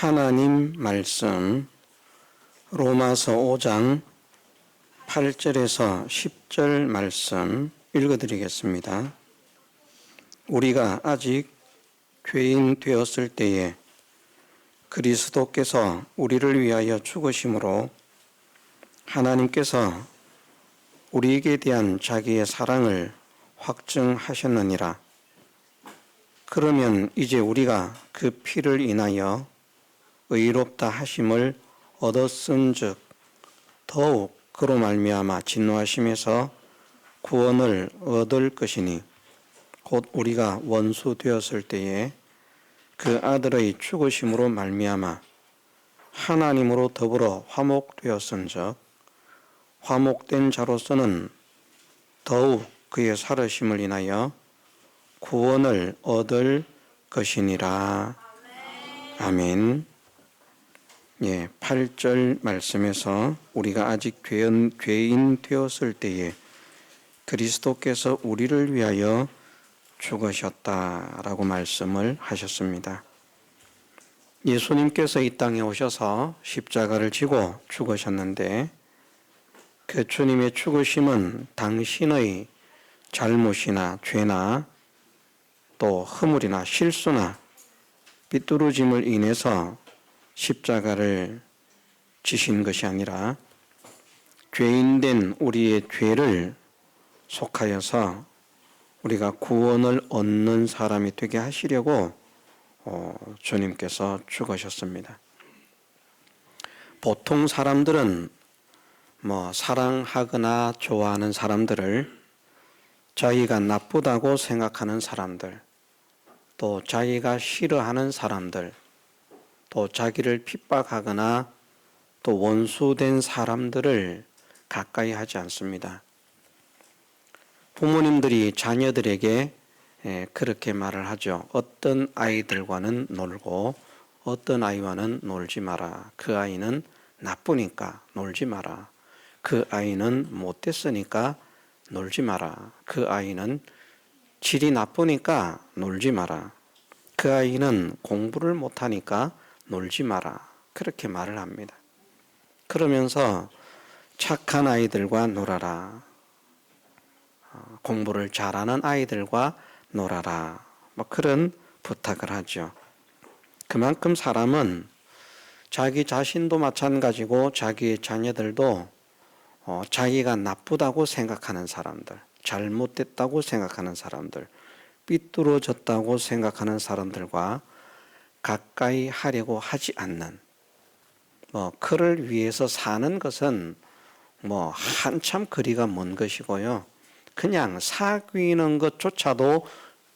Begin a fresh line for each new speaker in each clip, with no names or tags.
하나님 말씀 로마서 5장 8절에서 10절 말씀 읽어드리겠습니다. 우리가 아직 죄인 되었을 때에 그리스도께서 우리를 위하여 죽으심으로 하나님께서 우리에게 대한 자기의 사랑을 확증하셨느니라. 그러면 이제 우리가 그 피를 인하여 의롭다 하심을 얻었은즉 더욱 그로 말미암아 진노하심에서 구원을 얻을 것이니 곧 우리가 원수 되었을 때에 그 아들의 죽으심으로 말미암아 하나님으로 더불어 화목되었은즉 화목된 자로서는 더욱 그의 살으심을 인하여 구원을 얻을 것이니라. 아멘. 예, 8절 말씀에서 우리가 아직 죄인, 죄인 되었을 때에 그리스도께서 우리를 위하여 죽으셨다라고 말씀을 하셨습니다. 예수님께서 이 땅에 오셔서 십자가를 지고 죽으셨는데 그 주님의 죽으심은 당신의 잘못이나 죄나 또 허물이나 실수나 삐뚤어짐을 인해서 십자가를 지신 것이 아니라 죄인된 우리의 죄를 속하여서 우리가 구원을 얻는 사람이 되게 하시려고 어, 주님께서 죽으셨습니다. 보통 사람들은 뭐 사랑하거나 좋아하는 사람들을 자기가 나쁘다고 생각하는 사람들, 또 자기가 싫어하는 사람들, 또 자기를 핍박하거나 또 원수된 사람들을 가까이 하지 않습니다. 부모님들이 자녀들에게 예, 그렇게 말을 하죠. 어떤 아이들과는 놀고 어떤 아이와는 놀지 마라. 그 아이는 나쁘니까 놀지 마라. 그 아이는 못됐으니까 놀지 마라. 그 아이는 질이 나쁘니까 놀지 마라. 그 아이는 공부를 못하니까 놀지 마라. 그렇게 말을 합니다. 그러면서 착한 아이들과 놀아라. 어, 공부를 잘하는 아이들과 놀아라. 뭐 그런 부탁을 하죠. 그만큼 사람은 자기 자신도 마찬가지고 자기의 자녀들도 어, 자기가 나쁘다고 생각하는 사람들, 잘못됐다고 생각하는 사람들, 삐뚤어졌다고 생각하는 사람들과 가까이 하려고 하지 않는 뭐 그를 위해서 사는 것은 뭐 한참 거리가 먼 것이고요. 그냥 사귀는 것조차도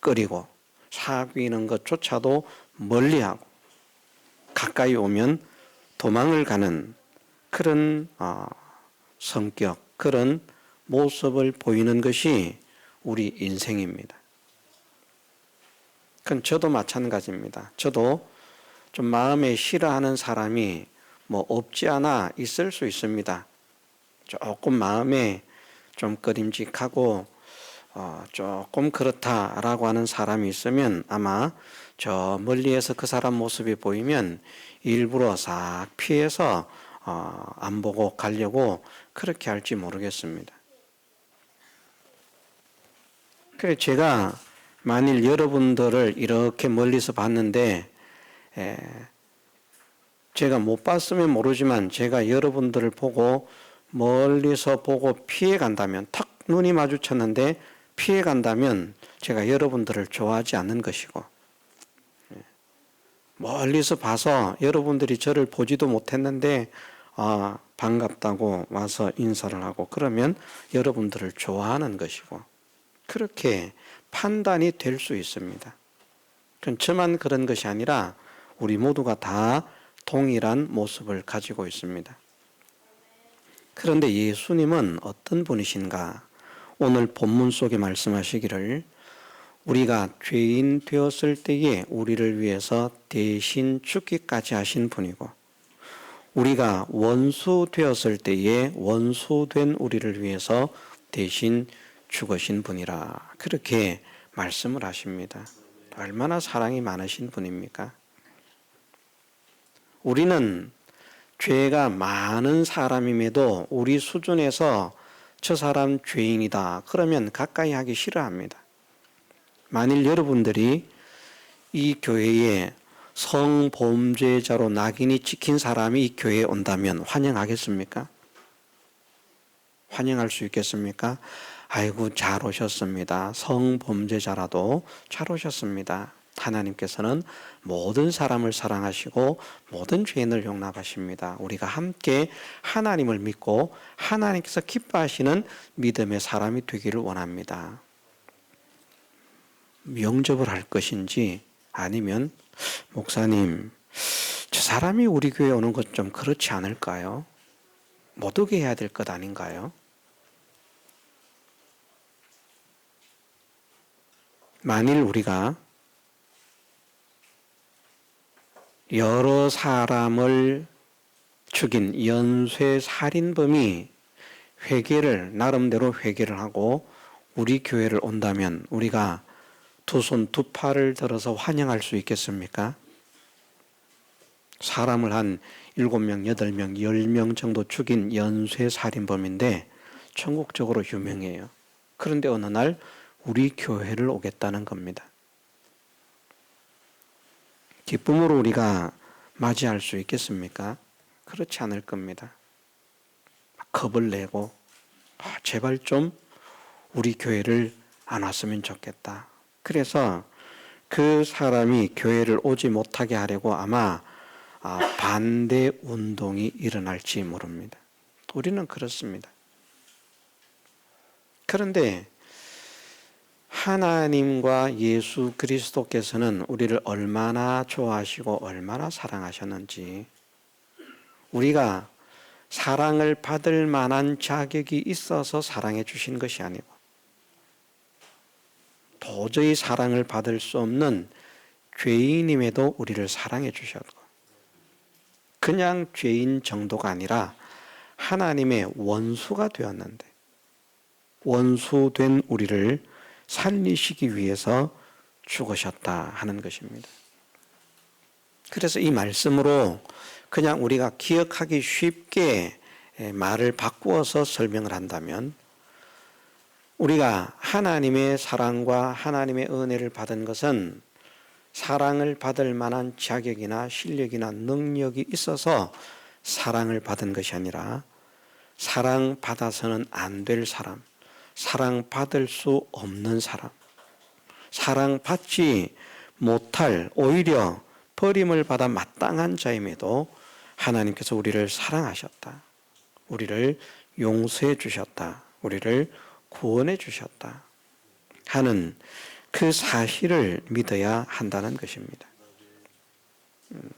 꺼리고 사귀는 것조차도 멀리하고 가까이 오면 도망을 가는 그런 어, 성격, 그런 모습을 보이는 것이 우리 인생입니다. 그건 저도 마찬가지입니다. 저도 좀 마음에 싫어하는 사람이 뭐 없지 않아 있을 수 있습니다. 조금 마음에 좀 꺼림직하고 어, 조금 그렇다라고 하는 사람이 있으면 아마 저 멀리에서 그 사람 모습이 보이면 일부러 싹 피해서 어, 안 보고 가려고 그렇게 할지 모르겠습니다. 그래 제가 만일 여러분들을 이렇게 멀리서 봤는데 에, 제가 못 봤으면 모르지만 제가 여러분들을 보고 멀리서 보고 피해 간다면 탁 눈이 마주쳤는데 피해 간다면 제가 여러분들을 좋아하지 않는 것이고 예, 멀리서 봐서 여러분들이 저를 보지도 못했는데 아 반갑다고 와서 인사를 하고 그러면 여러분들을 좋아하는 것이고 그렇게 판단이 될 수 있습니다. 저만 그런 것이 아니라 우리 모두가 다 동일한 모습을 가지고 있습니다. 그런데 예수님은 어떤 분이신가? 오늘 본문 속에 말씀하시기를 우리가 죄인 되었을 때에 우리를 위해서 대신 죽기까지 하신 분이고 우리가 원수 되었을 때에 원수 된 우리를 위해서 대신 죽으신 분이라 그렇게 말씀을 하십니다. 얼마나 사랑이 많으신 분입니까? 우리는 죄가 많은 사람임에도 우리 수준에서 저 사람 죄인이다. 그러면 가까이 하기 싫어합니다. 만일 여러분들이 이 교회에 성범죄자로 낙인이 찍힌 사람이 이 교회에 온다면 환영하겠습니까? 환영할 수 있겠습니까? 아이고, 잘 오셨습니다. 성범죄자라도 잘 오셨습니다. 하나님께서는 모든 사람을 사랑하시고 모든 죄인을 용납하십니다. 우리가 함께 하나님을 믿고 하나님께서 기뻐하시는 믿음의 사람이 되기를 원합니다. 영접을 할 것인지 아니면 목사님 저 사람이 우리 교회 오는 것 좀 그렇지 않을까요? 못 오게 해야 될 것 아닌가요? 만일 우리가 여러 사람을 죽인 연쇄 살인범이 회개를 나름대로 회개를 하고 우리 교회를 온다면 우리가 두 손 두 팔을 들어서 환영할 수 있겠습니까? 사람을 한 일곱 명, 여덟 명, 열명 정도 죽인 연쇄 살인범인데 전국적으로 유명해요. 그런데 어느 날 우리 교회를 오겠다는 겁니다. 기쁨으로 우리가 맞이할 수 있겠습니까? 그렇지 않을 겁니다. 겁을 내고 아, 제발 좀 우리 교회를 안 왔으면 좋겠다. 그래서 그 사람이 교회를 오지 못하게 하려고 아마 아, 반대 운동이 일어날지 모릅니다. 우리는 그렇습니다. 그런데 하나님과 예수 그리스도께서는 우리를 얼마나 좋아하시고 얼마나 사랑하셨는지 우리가 사랑을 받을 만한 자격이 있어서 사랑해 주신 것이 아니고 도저히 사랑을 받을 수 없는 죄인임에도 우리를 사랑해 주셨고 그냥 죄인 정도가 아니라 하나님의 원수가 되었는데 원수된 우리를 살리시기 위해서 죽으셨다 하는 것입니다. 그래서 이 말씀으로 그냥 우리가 기억하기 쉽게 말을 바꾸어서 설명을 한다면 우리가 하나님의 사랑과 하나님의 은혜를 받은 것은 사랑을 받을 만한 자격이나 실력이나 능력이 있어서 사랑을 받은 것이 아니라 사랑받아서는 안 될 사람, 사랑받을 수 없는 사람, 사랑받지 못할 오히려 버림을 받아 마땅한 자임에도 하나님께서 우리를 사랑하셨다. 우리를 용서해 주셨다. 우리를 구원해 주셨다. 하는 그 사실을 믿어야 한다는 것입니다. 음,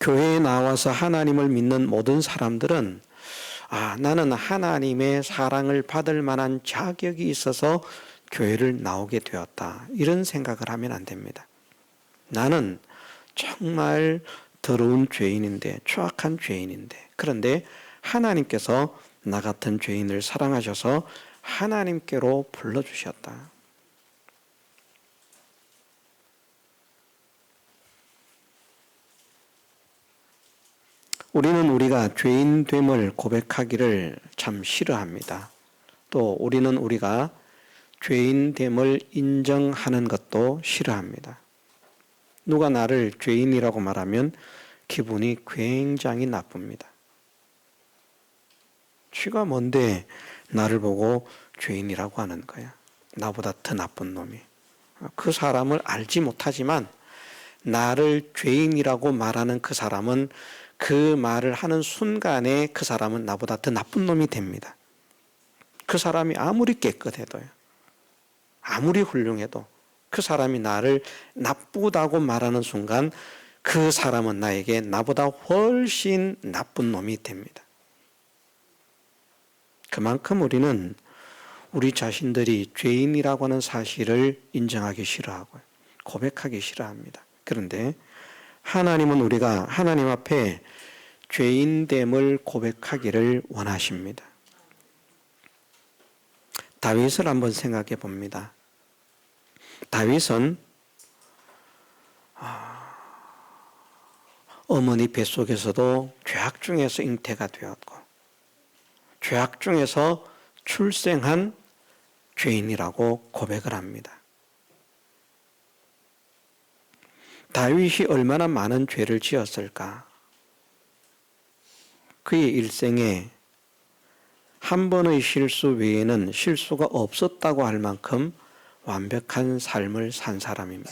교회에 나와서 하나님을 믿는 모든 사람들은 아, 나는 하나님의 사랑을 받을 만한 자격이 있어서 교회를 나오게 되었다. 이런 생각을 하면 안 됩니다. 나는 정말 더러운 죄인인데, 추악한 죄인인데, 그런데 하나님께서 나 같은 죄인을 사랑하셔서 하나님께로 불러주셨다. 우리는 우리가 죄인 됨을 고백하기를 참 싫어합니다. 또 우리는 우리가 죄인 됨을 인정하는 것도 싫어합니다. 누가 나를 죄인이라고 말하면 기분이 굉장히 나쁩니다. 쥐가 뭔데 나를 보고 죄인이라고 하는 거야. 나보다 더 나쁜 놈이. 그 사람을 알지 못하지만 나를 죄인이라고 말하는 그 사람은 그 말을 하는 순간에 그 사람은 나보다 더 나쁜 놈이 됩니다. 그 사람이 아무리 깨끗해도요. 아무리 훌륭해도 그 사람이 나를 나쁘다고 말하는 순간 그 사람은 나에게 나보다 훨씬 나쁜 놈이 됩니다. 그만큼 우리는 우리 자신들이 죄인이라고 하는 사실을 인정하기 싫어하고요. 고백하기 싫어합니다. 그런데 하나님은 우리가 하나님 앞에 죄인됨을 고백하기를 원하십니다. 다윗을 한번 생각해 봅니다. 다윗은 아, 어머니 뱃속에서도 죄악 중에서 잉태가 되었고 죄악 중에서 출생한 죄인이라고 고백을 합니다. 다윗이 얼마나 많은 죄를 지었을까? 그의 일생에 한 번의 실수 외에는 실수가 없었다고 할 만큼 완벽한 삶을 산 사람입니다.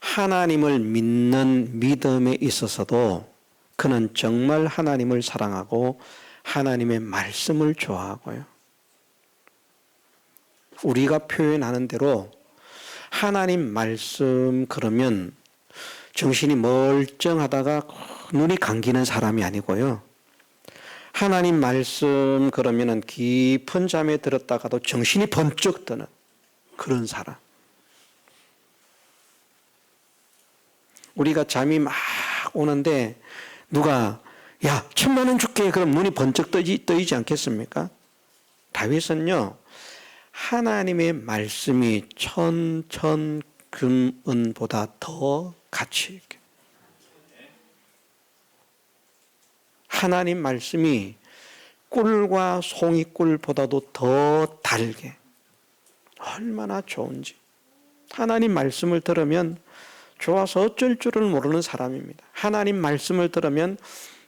하나님을 믿는 믿음에 있어서도 그는 정말 하나님을 사랑하고 하나님의 말씀을 좋아하고요. 우리가 표현하는 대로 하나님 말씀 그러면 정신이 멀쩡하다가 눈이 감기는 사람이 아니고요. 하나님 말씀 그러면은 깊은 잠에 들었다가도 정신이 번쩍 드는 그런 사람. 우리가 잠이 막 오는데 누가 야 천만 원 줄게 그럼 눈이 번쩍 떠지, 떠이지 않겠습니까? 다윗은요 하나님의 말씀이 천천 금은보다 더 가치 있게. 하나님 말씀이 꿀과 송이꿀보다도 더 달게. 얼마나 좋은지. 하나님 말씀을 들으면 좋아서 어쩔 줄을 모르는 사람입니다. 하나님 말씀을 들으면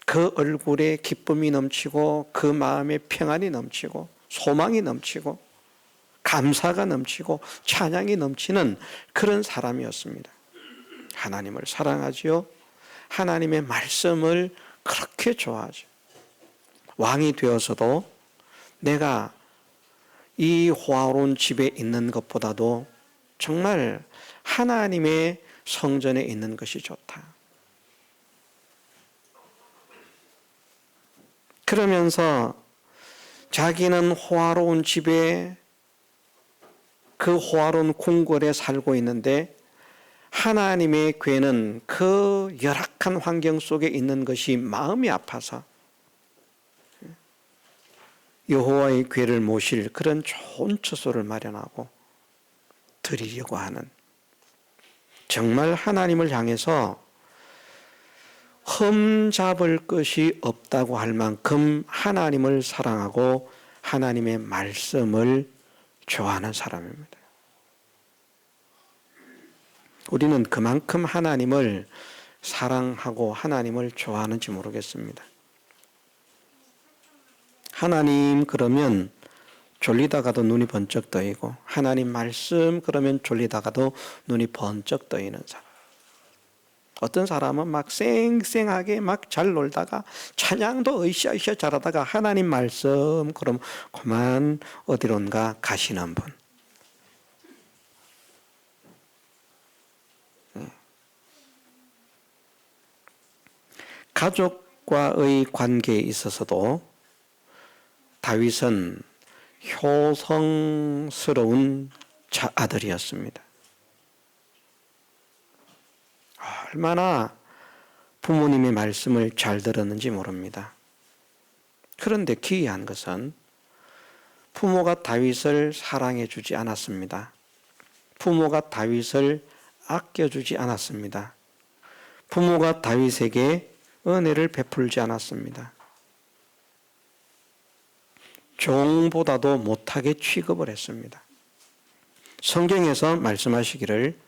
그 얼굴에 기쁨이 넘치고 그 마음에 평안이 넘치고 소망이 넘치고 감사가 넘치고 찬양이 넘치는 그런 사람이었습니다. 하나님을 사랑하지요. 하나님의 말씀을 그렇게 좋아하죠. 왕이 되어서도 내가 이 호화로운 집에 있는 것보다도 정말 하나님의 성전에 있는 것이 좋다. 그러면서 자기는 호화로운 집에 그 호화로운 궁궐에 살고 있는데 하나님의 괴는 그 열악한 환경 속에 있는 것이 마음이 아파서 여호와의 괴를 모실 그런 좋은 처소를 마련하고 드리려고 하는 정말 하나님을 향해서 흠 잡을 것이 없다고 할 만큼 하나님을 사랑하고 하나님의 말씀을 좋아하는 사람입니다. 우리는 그만큼 하나님을 사랑하고 하나님을 좋아하는지 모르겠습니다. 하나님 그러면 졸리다가도 눈이 번쩍 떠이고 하나님 말씀 그러면 졸리다가도 눈이 번쩍 떠이는 사람. 어떤 사람은 막 쌩쌩하게 막 잘 놀다가 찬양도 으쌰으쌰 잘하다가 하나님 말씀 그럼 그만 어디론가 가시는 분. 가족과의 관계에 있어서도 다윗은 효성스러운 아들이었습니다. 얼마나 부모님의 말씀을 잘 들었는지 모릅니다. 그런데 기이한 것은 부모가 다윗을 사랑해 주지 않았습니다. 부모가 다윗을 아껴주지 않았습니다. 부모가 다윗에게 은혜를 베풀지 않았습니다. 종보다도 못하게 취급을 했습니다. 성경에서 말씀하시기를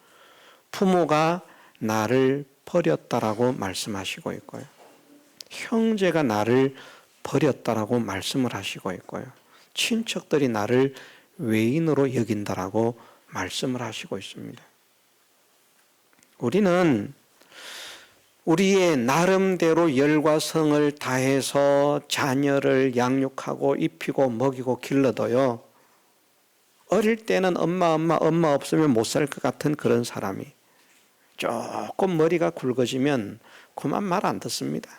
부모가 나를 버렸다라고 말씀하시고 있고요. 형제가 나를 버렸다라고 말씀을 하시고 있고요. 친척들이 나를 외인으로 여긴다라고 말씀을 하시고 있습니다. 우리는 우리의 나름대로 열과 성을 다해서 자녀를 양육하고 입히고 먹이고 길러도요. 어릴 때는 엄마 엄마 엄마 없으면 못 살 것 같은 그런 사람이 조금 머리가 굵어지면 그만 말 안 듣습니다.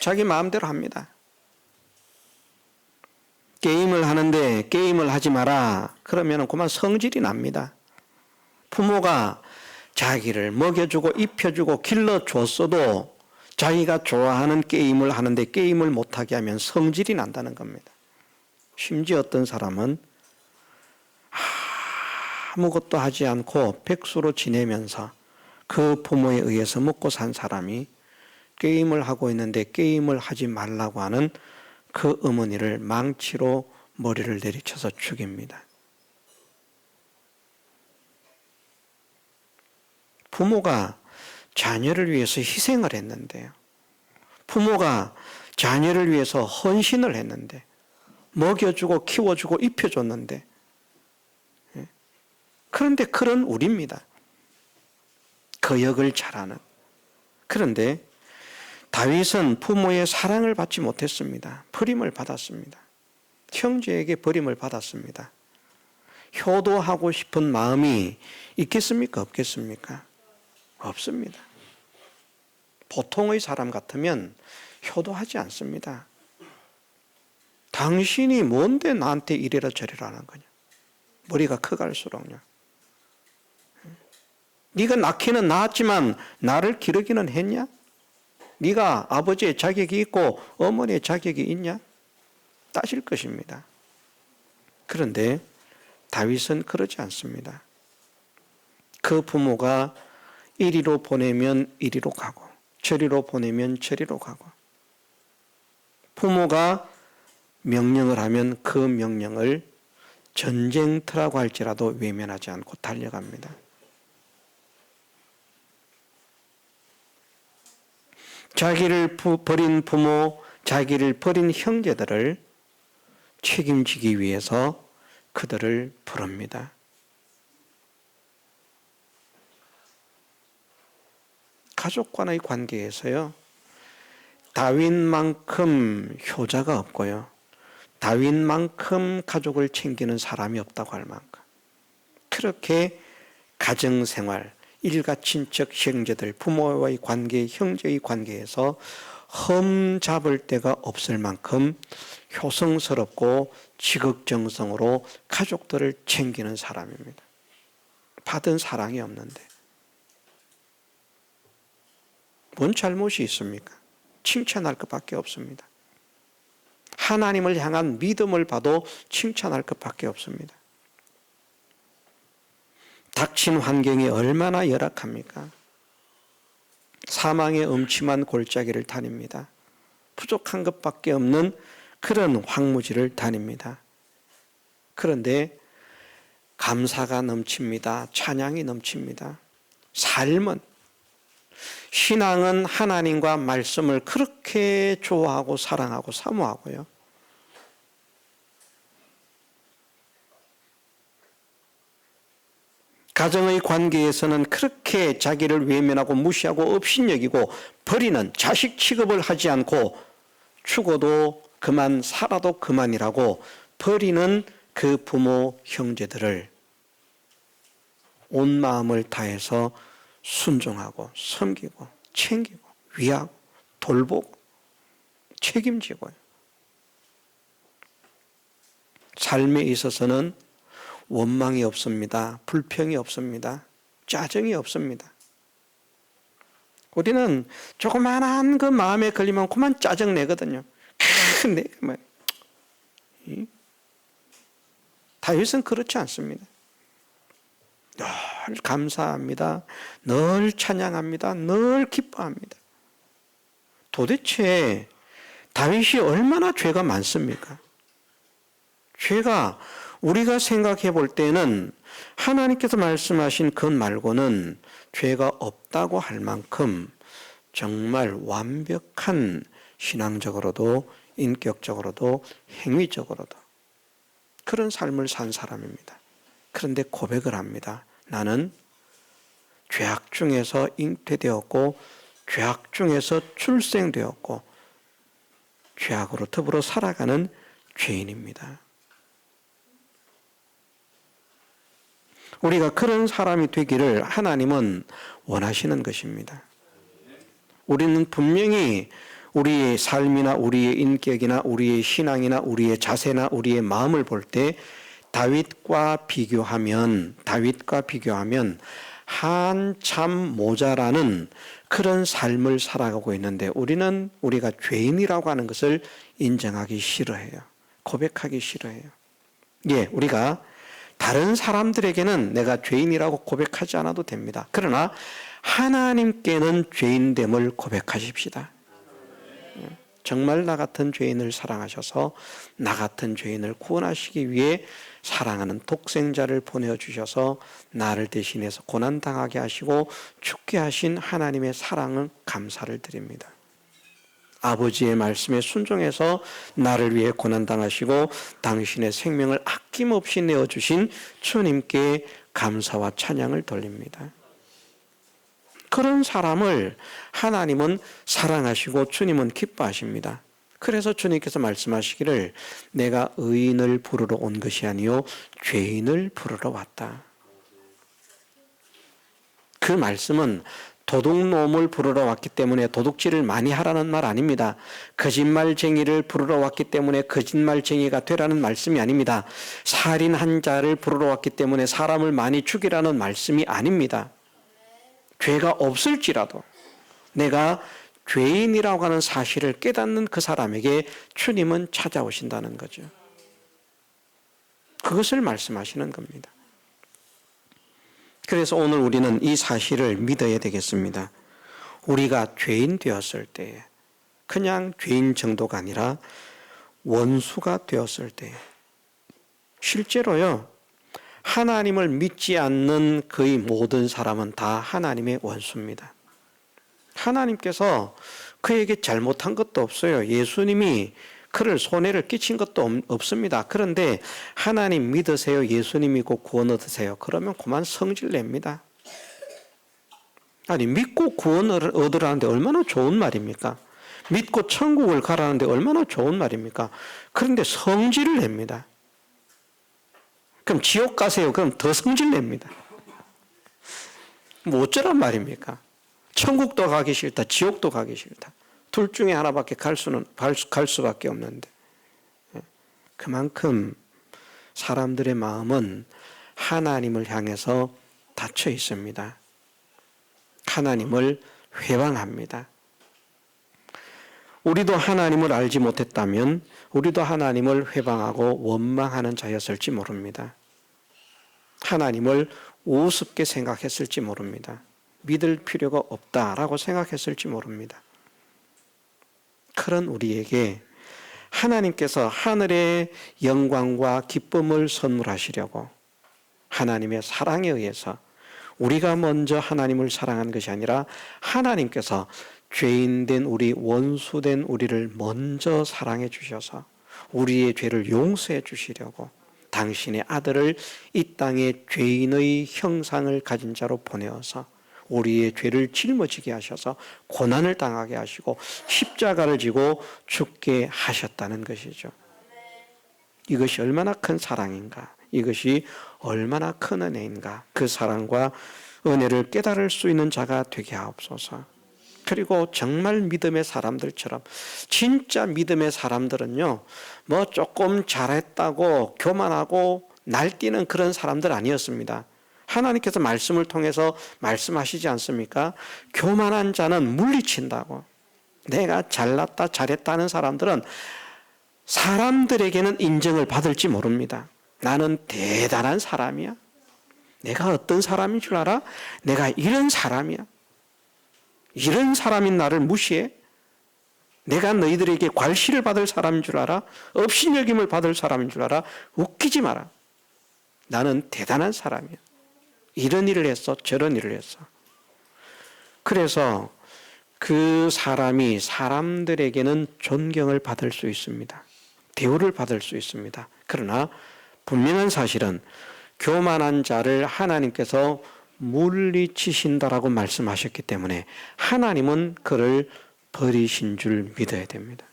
자기 마음대로 합니다. 게임을 하는데 게임을 하지 마라. 그러면 그만 성질이 납니다. 부모가 자기를 먹여주고 입혀주고 길러줬어도 자기가 좋아하는 게임을 하는데 게임을 못하게 하면 성질이 난다는 겁니다. 심지어 어떤 사람은 아무것도 하지 않고 백수로 지내면서 그 부모에 의해서 먹고 산 사람이 게임을 하고 있는데 게임을 하지 말라고 하는 그 어머니를 망치로 머리를 내리쳐서 죽입니다. 부모가 자녀를 위해서 희생을 했는데요. 부모가 자녀를 위해서 헌신을 했는데 먹여주고 키워주고 입혀줬는데 예. 그런데 그런 우리입니다. 그 역을 잘하는. 그런데 다윗은 부모의 사랑을 받지 못했습니다. 버림을 받았습니다. 형제에게 버림을 받았습니다. 효도하고 싶은 마음이 있겠습니까? 없겠습니까? 없습니다. 보통의 사람 같으면 효도하지 않습니다. 당신이 뭔데 나한테 이래라 저래라 하는 거냐? 머리가 커갈수록요. 네가 낳기는 낳았지만 나를 기르기는 했냐? 네가 아버지의 자격이 있고 어머니의 자격이 있냐? 따질 것입니다. 그런데 다윗은 그러지 않습니다. 그 부모가 이리로 보내면 이리로 가고 저리로 보내면 저리로 가고 부모가 명령을 하면 그 명령을 전쟁터라고 할지라도 외면하지 않고 달려갑니다. 자기를 버린 부모, 자기를 버린 형제들을 책임지기 위해서 그들을 부릅니다. 가족과의 관계에서요. 다윗만큼 효자가 없고요. 다윗만큼 가족을 챙기는 사람이 없다고 할 만큼. 그렇게 가정생활, 일가 친척 형제들, 부모와의 관계, 형제의 관계에서 흠 잡을 데가 없을 만큼 효성스럽고 지극정성으로 가족들을 챙기는 사람입니다. 받은 사랑이 없는데. 뭔 잘못이 있습니까? 칭찬할 것밖에 없습니다. 하나님을 향한 믿음을 봐도 칭찬할 것밖에 없습니다. 닥친 환경이 얼마나 열악합니까? 사망의 음침한 골짜기를 다닙니다. 부족한 것밖에 없는 그런 황무지를 다닙니다. 그런데 감사가 넘칩니다. 찬양이 넘칩니다. 삶은 신앙은 하나님과 말씀을 그렇게 좋아하고 사랑하고 사모하고요. 가정의 관계에서는 그렇게 자기를 외면하고 무시하고 업신여기고 버리는 자식 취급을 하지 않고 죽어도 그만 살아도 그만이라고 버리는 그 부모 형제들을 온 마음을 다해서 순종하고 섬기고 챙기고 위하고 돌보고 책임지고요. 삶에 있어서는 원망이 없습니다. 불평이 없습니다. 짜증이 없습니다. 우리는 조그만한 그 마음에 걸리면 그만 짜증 내거든요. 내 뭐, 다윗은 그렇지 않습니다. 늘 감사합니다. 늘 찬양합니다. 늘 기뻐합니다. 도대체 다윗이 얼마나 죄가 많습니까? 죄가 우리가 생각해 볼 때는 하나님께서 말씀하신 것 말고는 죄가 없다고 할 만큼 정말 완벽한 신앙적으로도 인격적으로도 행위적으로도 그런 삶을 산 사람입니다. 그런데 고백을 합니다. 나는 죄악 중에서 잉태되었고 죄악 중에서 출생되었고 죄악으로 더불어 살아가는 죄인입니다. 우리가 그런 사람이 되기를 하나님은 원하시는 것입니다. 우리는 분명히 우리의 삶이나 우리의 인격이나 우리의 신앙이나 우리의 자세나 우리의 마음을 볼 때 다윗과 비교하면 다윗과 비교하면 한참 모자라는 그런 삶을 살아가고 있는데 우리는 우리가 죄인이라고 하는 것을 인정하기 싫어해요. 고백하기 싫어해요. 예, 우리가 다른 사람들에게는 내가 죄인이라고 고백하지 않아도 됩니다. 그러나 하나님께는 죄인됨을 고백하십시다. 정말 나 같은 죄인을 사랑하셔서 나 같은 죄인을 구원하시기 위해 사랑하는 독생자를 보내주셔서 나를 대신해서 고난당하게 하시고 죽게 하신 하나님의 사랑은 감사를 드립니다. 아버지의 말씀에 순종해서 나를 위해 고난당하시고 당신의 생명을 아낌없이 내어주신 주님께 감사와 찬양을 돌립니다. 그런 사람을 하나님은 사랑하시고 주님은 기뻐하십니다. 그래서 주님께서 말씀하시기를 내가 의인을 부르러 온 것이 아니요 죄인을 부르러 왔다. 그 말씀은 도둑놈을 부르러 왔기 때문에 도둑질을 많이 하라는 말 아닙니다. 거짓말쟁이를 부르러 왔기 때문에 거짓말쟁이가 되라는 말씀이 아닙니다. 살인한 자를 부르러 왔기 때문에 사람을 많이 죽이라는 말씀이 아닙니다. 죄가 없을지라도 내가 죄인이라고 하는 사실을 깨닫는 그 사람에게 주님은 찾아오신다는 거죠. 그것을 말씀하시는 겁니다. 그래서 오늘 우리는 이 사실을 믿어야 되겠습니다. 우리가 죄인 되었을 때, 그냥 죄인 정도가 아니라 원수가 되었을 때, 실제로요, 하나님을 믿지 않는 거의 모든 사람은 다 하나님의 원수입니다. 하나님께서 그에게 잘못한 것도 없어요. 예수님이 그를 손해를 끼친 것도 없습니다. 그런데 하나님 믿으세요. 예수님이고 구원 얻으세요. 그러면 그만 성질 냅니다. 아니 믿고 구원을 얻으라는데 얼마나 좋은 말입니까? 믿고 천국을 가라는데 얼마나 좋은 말입니까? 그런데 성질을 냅니다. 그럼 지옥 가세요. 그럼 더 성질 냅니다. 뭐 어쩌란 말입니까? 천국도 가기 싫다. 지옥도 가기 싫다. 둘 중에 하나밖에 갈 수는 갈 수밖에 없는데 예. 그만큼 사람들의 마음은 하나님을 향해서 닫혀 있습니다. 하나님을 회방합니다. 우리도 하나님을 알지 못했다면 우리도 하나님을 회방하고 원망하는 자였을지 모릅니다. 하나님을 우습게 생각했을지 모릅니다. 믿을 필요가 없다라고 생각했을지 모릅니다. 그런 우리에게 하나님께서 하늘의 영광과 기쁨을 선물하시려고 하나님의 사랑에 의해서 우리가 먼저 하나님을 사랑한 것이 아니라 하나님께서 죄인된 우리 원수된 우리를 먼저 사랑해 주셔서 우리의 죄를 용서해 주시려고 당신의 아들을 이 땅에 죄인의 형상을 가진 자로 보내어서 우리의 죄를 짊어지게 하셔서 고난을 당하게 하시고 십자가를 지고 죽게 하셨다는 것이죠. 이것이 얼마나 큰 사랑인가? 이것이 얼마나 큰 은혜인가? 그 사랑과 은혜를 깨달을 수 있는 자가 되게 하옵소서. 그리고 정말 믿음의 사람들처럼 진짜 믿음의 사람들은요, 뭐 조금 잘했다고 교만하고 날뛰는 그런 사람들 아니었습니다. 하나님께서 말씀을 통해서 말씀하시지 않습니까? 교만한 자는 물리친다고. 내가 잘났다, 잘했다는 사람들은 사람들에게는 인정을 받을지 모릅니다. 나는 대단한 사람이야. 내가 어떤 사람인 줄 알아? 내가 이런 사람이야. 이런 사람인 나를 무시해? 내가 너희들에게 괄시를 받을 사람인 줄 알아? 업신여김을 받을 사람인 줄 알아? 웃기지 마라. 나는 대단한 사람이야. 이런 일을 했어, 저런 일을 했어. 그래서 그 사람이 사람들에게는 존경을 받을 수 있습니다. 대우를 받을 수 있습니다. 그러나 분명한 사실은 교만한 자를 하나님께서 물리치신다라고 말씀하셨기 때문에 하나님은 그를 버리신 줄 믿어야 됩니다.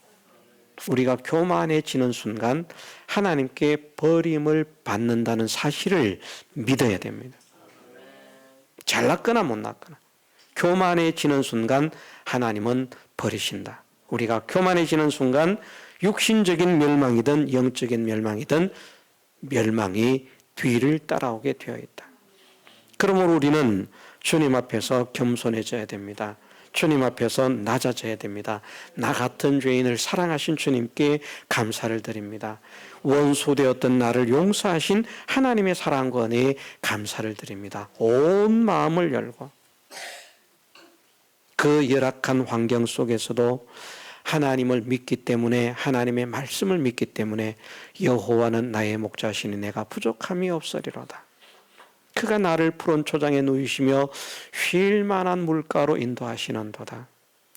우리가 교만해지는 순간 하나님께 버림을 받는다는 사실을 믿어야 됩니다. 잘났거나 못났거나 교만해지는 순간 하나님은 버리신다. 우리가 교만해지는 순간 육신적인 멸망이든 영적인 멸망이든 멸망이 뒤를 따라오게 되어 있다. 그러므로 우리는 주님 앞에서 겸손해져야 됩니다. 주님 앞에서 낮아져야 됩니다. 나 같은 죄인을 사랑하신 주님께 감사를 드립니다. 원소되었던 나를 용서하신 하나님의 사랑과 은혜에 감사를 드립니다. 온 마음을 열고 그 열악한 환경 속에서도 하나님을 믿기 때문에 하나님의 말씀을 믿기 때문에 여호와는 나의 목자시니 내가 부족함이 없으리로다. 그가 나를 푸른 초장에 누이시며 쉴 만한 물가로 인도하시는도다.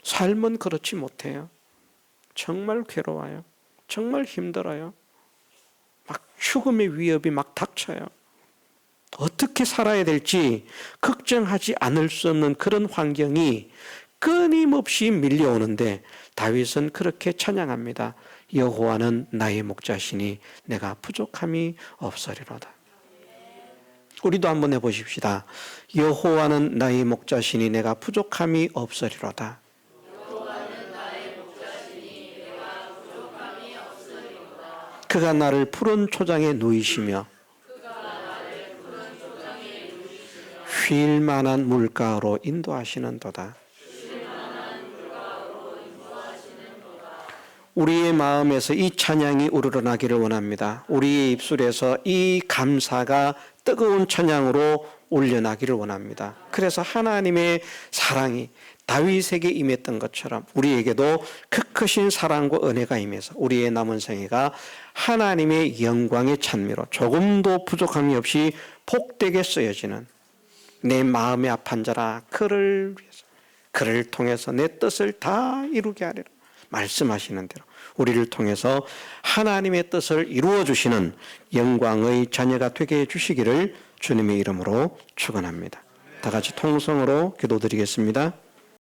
삶은 그렇지 못해요. 정말 괴로워요. 정말 힘들어요. 막 죽음의 위협이 막 닥쳐요. 어떻게 살아야 될지 걱정하지 않을 수 없는 그런 환경이 끊임없이 밀려오는데 다윗은 그렇게 찬양합니다. 여호와는 나의 목자시니 내가 부족함이 없으리로다. 우리도 한번 해보십시다. 여호와는 나의 목자시니 내가 부족함이 없으리로다. 그가 나를 푸른 초장에 누이시며 쉴 만한 물가로 인도하시는도다. 우리의 마음에서 이 찬양이 우러나기를 원합니다. 우리의 입술에서 이 감사가 뜨거운 찬양으로 올려나기를 원합니다. 그래서 하나님의 사랑이 다윗에게 임했던 것처럼 우리에게도 그 크신 사랑과 은혜가 임해서 우리의 남은 생애가 하나님의 영광의 찬미로 조금도 부족함이 없이 복되게 쓰여지는 내 마음의 아픈 자라 그를 위해서 그를 통해서 내 뜻을 다 이루게 하리라 말씀하시는 대로 우리를 통해서 하나님의 뜻을 이루어 주시는 영광의 자녀가 되게 해 주시기를 주님의 이름으로 축원합니다. 다 같이 통성으로 기도드리겠습니다.